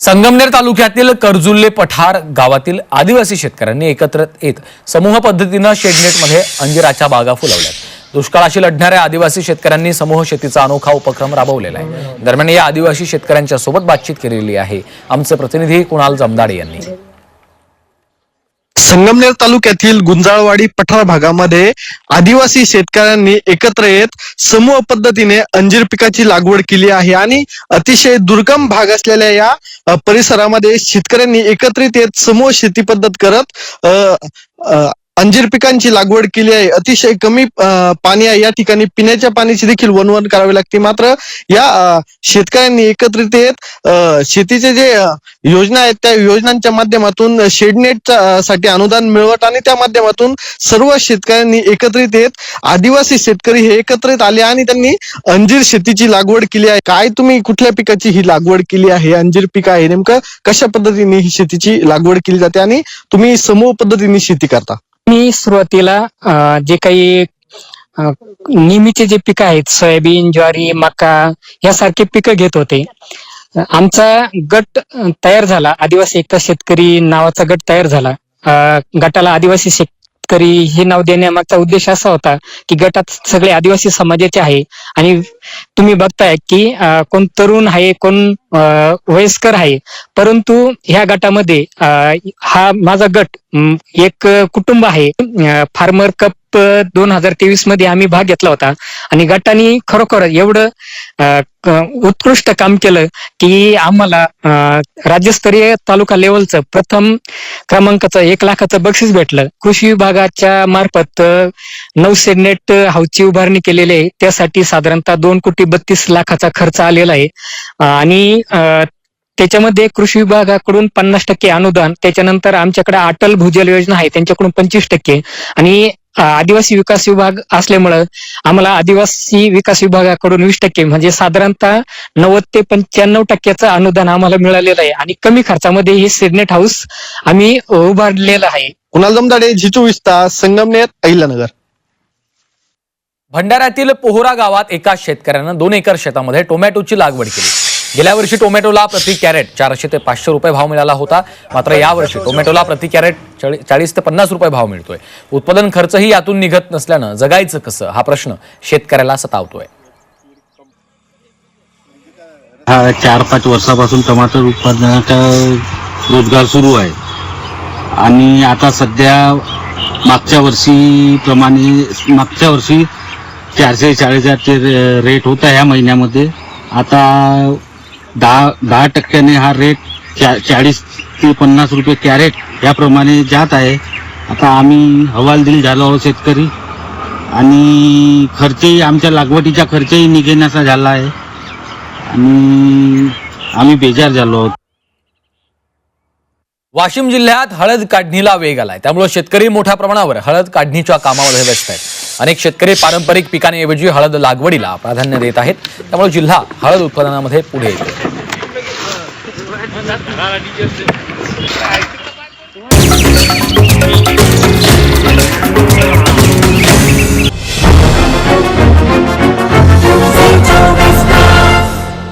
संगमनेर तालुक्यातील कर्जुल्ले पठार गावातील आदिवासी शेतकऱ्यांनी एकत्र येत समूह पद्धतीनं शेडनेटमध्ये अंजिराच्या बागा फुलवल्यात. दुष्काळाशी लढणाऱ्या आदिवासी शेतकऱ्यांनी समूह शेतीचा अनोखा उपक्रम राबवलेला आहे. दरम्यान या आदिवासी शेतकऱ्यांच्या सोबत बातचीत केलेली आहे. आमचे प्रतिनिधी कुणाल जमदाडे यांनी. संगमनेर तालुक्यातील गुंजाळवाडी पठार भागामध्ये आदिवासी शेतकऱ्यांनी एकत्र येत समूह पद्धतीने अंजीर पिकाची लागवड केली आहे आणि अतिशय दुर्गम भाग असलेल्या या परिसरामध्ये शेतकऱ्यांनी एकत्रित येत समूह शेती पद्धत करत अ, अ, अंजीर पिकांची लागवड केली आहे. अतिशय कमी पाणी आहे. या ठिकाणी पिण्याच्या पाण्याची देखील वनवन करावी लागते. मात्र या शेतकऱ्यांनी एकत्रित येत शेतीचे जे योजना आहेत त्या योजनांच्या माध्यमातून शेडनेटसाठी अनुदान मिळवत आणि त्या माध्यमातून सर्व शेतकऱ्यांनी एकत्रित येत आदिवासी शेतकरी हे एकत्रित आले आणि त्यांनी अंजीर शेतीची लागवड केली आहे. काय तुम्ही कुठल्या पिकाची ही लागवड केली आहे? अंजीर पीक आहे नेमकं कशा पद्धतीने ही शेतीची लागवड केली जाते आणि तुम्ही समूह पद्धतीने शेती करता? मी सुरुवातीला जे काही नेहमीचे जे पिकं आहेत सोयाबीन ज्वारी मका यासारखे पिकं घेत होते. आमचा गट तयार झाला. आदिवासी एकता शेतकरी नावाचा गट तयार झाला. गटाला आदिवासी शेतकरी हे नाव देण्यामागचा उद्देश असा होता की गटात सगळे आदिवासी समाजाचे आहे. आणि तुम्ही बघताय की कोण तरुण आहे कोण अं, वयस्कर आहे. परंतु ह्या गटामध्ये हा माझा गट एक कुटुंब आहे. फार्मर कप दोन हजार तेवीसमध्ये आम्ही भाग घेतला होता. आणि गटाने खरोखर एवढं उत्कृष्ट काम केलं की आम्हाला राज्यस्तरीय तालुका लेवलचं प्रथम क्रमांकाचं एक लाखाचं बक्षीस भेटलं. कृषी विभागाच्या मार्फत नऊशे नेट हाऊसची उभारणी केलेली आहे. त्यासाठी साधारणतः दोन कोटी बत्तीस लाखाचा खर्च आलेला आहे. आणि त्याच्यामध्ये कृषी विभागाकडून पन्नास टक्के अनुदान त्याच्यानंतर आमच्याकडे अटल भूजल योजना आहे त्यांच्याकडून पंचवीस टक्के. आणि आदिवासी विकास विभाग असल्यामुळं आम्हाला आदिवासी विकास विभागाकडून वीस टक्के म्हणजे साधारणतः नव्वद ते पंच्याण्णव टक्क्याचं अनुदान आम्हाला मिळालेलं आहे. आणि कमी खर्चामध्ये हे सिडनेट हाऊस आम्ही उभारलेलं आहे. कुणाल जमदाडे झिचू विस्ता संगमनेर अहिल्यानगर. भंडाऱ्यातील पोहरा गावात एका शेतकऱ्यानं दोन एकर शेतामध्ये टोमॅटोची लागवड केली. गेल्या वर्षी टोमॅटोला प्रति कॅरेट चारशे ते पाचशे रुपये भाव मिळाला होता. मात्र यावर्षी टोमॅटोला प्रति कॅरेट चाळीस ते पन्नास रुपये भाव मिळतोय. उत्पादन खर्चही यातून निघत नसल्यानं जगायचं कसं? हा प्रश्न शेतकऱ्याला सतावतोय. हा चार पाच वर्षापासून टमाटर उत्पादनाचा रोजगार सुरू आहे. आणि आता सध्या मागच्या वर्षी प्रमाणे मागच्या वर्षी चारशे चाळीस चाळीसचे रेट होता ह्या महिन्यामध्ये. आता दहा दहा टक्क्याने हा रेट चा चाळीस ते पन्नास रुपये कॅरेट याप्रमाणे जात आहे. आता आम्ही हवालदिल झालो आहोत शेतकरी. आणि खर्चही आमच्या लागवडीचा खर्चही निघेनासा झाला आहे. आणि आम्ही बेजार झालो आहोत. वाशिम जिल्ह्यात हळद काढणीला वेग आलाय. त्यामुळे शेतकरी मोठ्या प्रमाणावर हळद काढणीच्या कामामध्ये व्यस्त आहेत. अनेक शेतकरी पारंपरिक पिकांऐवजी हळद लागवडीला प्राधान्य देत आहेत. त्यामुळे जिल्हा हळद उत्पादनामध्ये पुढे येतो